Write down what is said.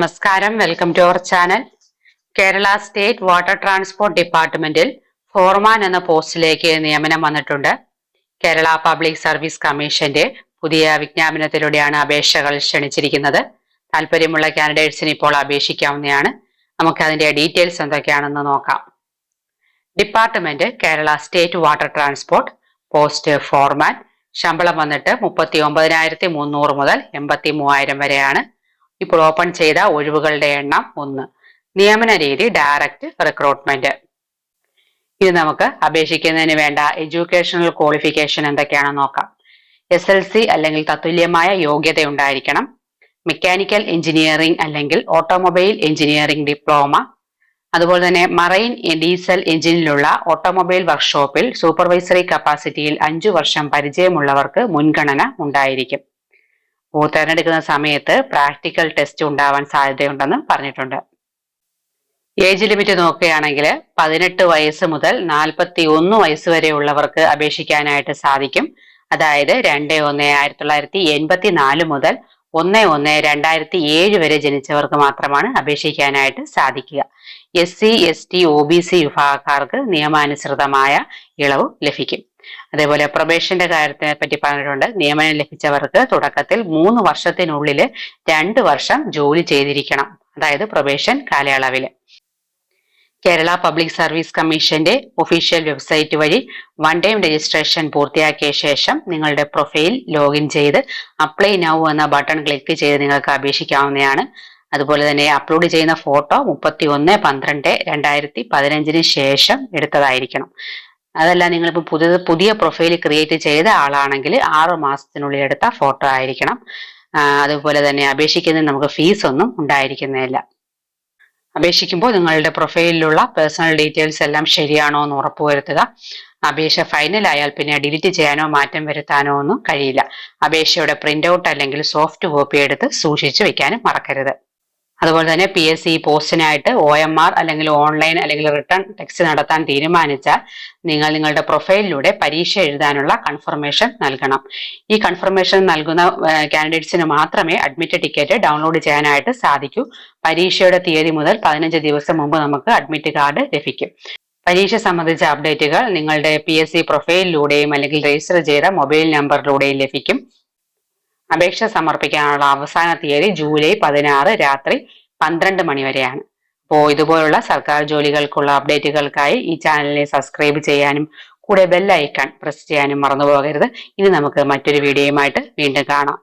നമസ്കാരം. Welcome to our channel Kerala state water transport ഡിപ്പാർട്ട്മെന്റിൽ foreman എന്ന പോസ്റ്റിലേക്ക് നിയമനം വന്നിട്ടുണ്ട്. കേരള പബ്ലിക് സർവീസ് കമ്മീഷന്റെ പുതിയ വിജ്ഞാപനത്തിലൂടെയാണ് അപേക്ഷകൾ ക്ഷണിച്ചിരിക്കുന്നത്. താല്പര്യമുള്ള കാൻഡിഡേറ്റ്സിന് ഇപ്പോൾ അപേക്ഷിക്കാവുന്നതാണ്. നമുക്ക് അതിന്റെ ഡീറ്റെയിൽസ് എന്തൊക്കെയാണെന്ന് നോക്കാം. Department Kerala state water transport post foreman ശമ്പളം വന്നിട്ട് മുപ്പത്തി ഒമ്പതിനായിരത്തി മുന്നൂറ് മുതൽ എൺപത്തി മൂവായിരം വരെയാണ്. ഇപ്പോൾ ഓപ്പൺ ചെയ്ത ഒഴിവുകളുടെ എണ്ണം ഒന്ന്. നിയമന രീതി ഡയറക്റ്റ് റിക്രൂട്ട്മെന്റ് ഇത് നമുക്ക് അപേക്ഷിക്കുന്നതിന് വേണ്ട എഡ്യൂക്കേഷണൽ ക്വാളിഫിക്കേഷൻ എന്തൊക്കെയാണെന്ന് നോക്കാം. എസ് എൽ സി അല്ലെങ്കിൽ തത്തുല്യമായ യോഗ്യത ഉണ്ടായിരിക്കണം. മെക്കാനിക്കൽ എഞ്ചിനീയറിംഗ് അല്ലെങ്കിൽ ഓട്ടോമൊബൈൽ എഞ്ചിനീയറിംഗ് ഡിപ്ലോമ അതുപോലെ തന്നെ മറൈൻ ഡീസൽ എഞ്ചിനിലുള്ള ഓട്ടോമൊബൈൽ വർക്ക്ഷോപ്പിൽ സൂപ്പർവൈസറി കപ്പാസിറ്റിയിൽ അഞ്ചു വർഷം പരിചയമുള്ളവർക്ക് മുൻഗണന ഉണ്ടായിരിക്കും. തിരഞ്ഞെടുക്കുന്ന സമയത്ത് പ്രാക്ടിക്കൽ ടെസ്റ്റ് ഉണ്ടാവാൻ സാധ്യതയുണ്ടെന്ന് പറഞ്ഞിട്ടുണ്ട്. ഏജ് ലിമിറ്റ് നോക്കുകയാണെങ്കിൽ പതിനെട്ട് വയസ്സ് മുതൽ നാൽപ്പത്തി ഒന്ന് വയസ്സ് വരെയുള്ളവർക്ക് അപേക്ഷിക്കാനായിട്ട് സാധിക്കും. അതായത് രണ്ട് ഒന്ന് ആയിരത്തി തൊള്ളായിരത്തി എൺപത്തി നാല് മുതൽ ഒന്ന് ഒന്ന് രണ്ടായിരത്തി ഏഴ് വരെ ജനിച്ചവർക്ക് മാത്രമാണ് അപേക്ഷിക്കാനായിട്ട് സാധിക്കുക. S C S T O B C വിഭാഗക്കാർക്ക് നിയമാനുസൃതമായ ഇളവ് ലഭിക്കും. അതേപോലെ പ്രൊബേഷന്റെ കാര്യത്തിനെ പറ്റി പറഞ്ഞിട്ടുണ്ട്. നിയമനം ലഭിച്ചവർക്ക് തുടക്കത്തിൽ മൂന്ന് വർഷത്തിനുള്ളിൽ രണ്ട് വർഷം ജോലി ചെയ്തിരിക്കണം. അതായത് പ്രൊബേഷൻ കാലയളവിൽ കേരള പബ്ലിക് സർവീസ് കമ്മീഷന്റെ ഒഫീഷ്യൽ വെബ്സൈറ്റ് വഴി വൺ ടൈം രജിസ്ട്രേഷൻ പൂർത്തിയാക്കിയ ശേഷം നിങ്ങളുടെ പ്രൊഫൈൽ ലോഗിൻ ചെയ്ത് അപ്ലൈ നൗ എന്ന ബട്ടൺ ക്ലിക്ക് ചെയ്ത് നിങ്ങൾക്ക് അപേക്ഷിക്കാവുന്നതാണ്. അതുപോലെ തന്നെ അപ്ലോഡ് ചെയ്യുന്ന ഫോട്ടോ മുപ്പത്തി ഒന്ന് പന്ത്രണ്ട് രണ്ടായിരത്തി പതിനഞ്ചിന് ശേഷം എടുത്തതായിരിക്കണം. അതല്ല നിങ്ങളിപ്പോൾ പുതിയ പുതിയ പ്രൊഫൈൽ ക്രിയേറ്റ് ചെയ്ത ആളാണെങ്കിൽ ആറ് മാസത്തിനുള്ളിൽ എടുത്ത ഫോട്ടോ ആയിരിക്കണം. അതുപോലെ തന്നെ അപേക്ഷിക്കുന്നതിന് നമുക്ക് ഫീസ് ഒന്നും ഉണ്ടായിരിക്കുന്നതല്ല അപേക്ഷിക്കുമ്പോൾ നിങ്ങളുടെ പ്രൊഫൈലിലുള്ള പേഴ്സണൽ ഡീറ്റെയിൽസ് എല്ലാം ശരിയാണോ എന്ന് ഉറപ്പുവരുത്തുക. അപേക്ഷ ഫൈനൽ ആയാൽ പിന്നെ ഡിലീറ്റ് ചെയ്യാനോ മാറ്റം വരുത്താനോ ഒന്നും കഴിയില്ല. അപേക്ഷയുടെ പ്രിന്റ് ഔട്ട് അല്ലെങ്കിൽ സോഫ്റ്റ് കോപ്പി എടുത്ത് സൂക്ഷിച്ചു വെക്കാനും മറക്കരുത്. അതുപോലെ തന്നെ പി എസ് സി പോസ്റ്റിനായിട്ട് ഒ എം ആർ അല്ലെങ്കിൽ ഓൺലൈൻ അല്ലെങ്കിൽ റിട്ടേൺ ടെക്സ്റ്റ് നടത്താൻ തീരുമാനിച്ചാൽ നിങ്ങൾ നിങ്ങളുടെ പ്രൊഫൈലിലൂടെ പരീക്ഷ എഴുതാനുള്ള കൺഫർമേഷൻ നൽകണം. ഈ കൺഫർമേഷൻ നൽകുന്ന കാൻഡിഡേറ്റ്സിന് മാത്രമേ അഡ്മിറ്റ് ടിക്കറ്റ് ഡൗൺലോഡ് ചെയ്യാനായിട്ട് സാധിക്കൂ. പരീക്ഷയുടെ തീയതി മുതൽ പതിനഞ്ച് ദിവസം മുമ്പ് നമുക്ക് അഡ്മിറ്റ് കാർഡ് ലഭിക്കും. പരീക്ഷ സംബന്ധിച്ച അപ്ഡേറ്റുകൾ നിങ്ങളുടെ പി എസ് സി പ്രൊഫൈലിലൂടെയും അല്ലെങ്കിൽ രജിസ്റ്റർ ചെയ്ത മൊബൈൽ നമ്പറിലൂടെയും ലഭിക്കും. അപേക്ഷ സമർപ്പിക്കാനുള്ള അവസാന തീയതി ജൂലൈ പതിനാറ് രാത്രി പന്ത്രണ്ട് മണി വരെയാണ്. അപ്പോൾ ഇതുപോലുള്ള സർക്കാർ ജോലികൾക്കുള്ള അപ്ഡേറ്റുകൾക്കായി ഈ ചാനലിനെ സബ്സ്ക്രൈബ് ചെയ്യാനും കൂടെ ബെൽ ഐക്കൺ പ്രസ് ചെയ്യാനും മറന്നു പോകരുത് ഇനി നമുക്ക് മറ്റൊരു വീഡിയോയുമായിട്ട് വീണ്ടും കാണാം.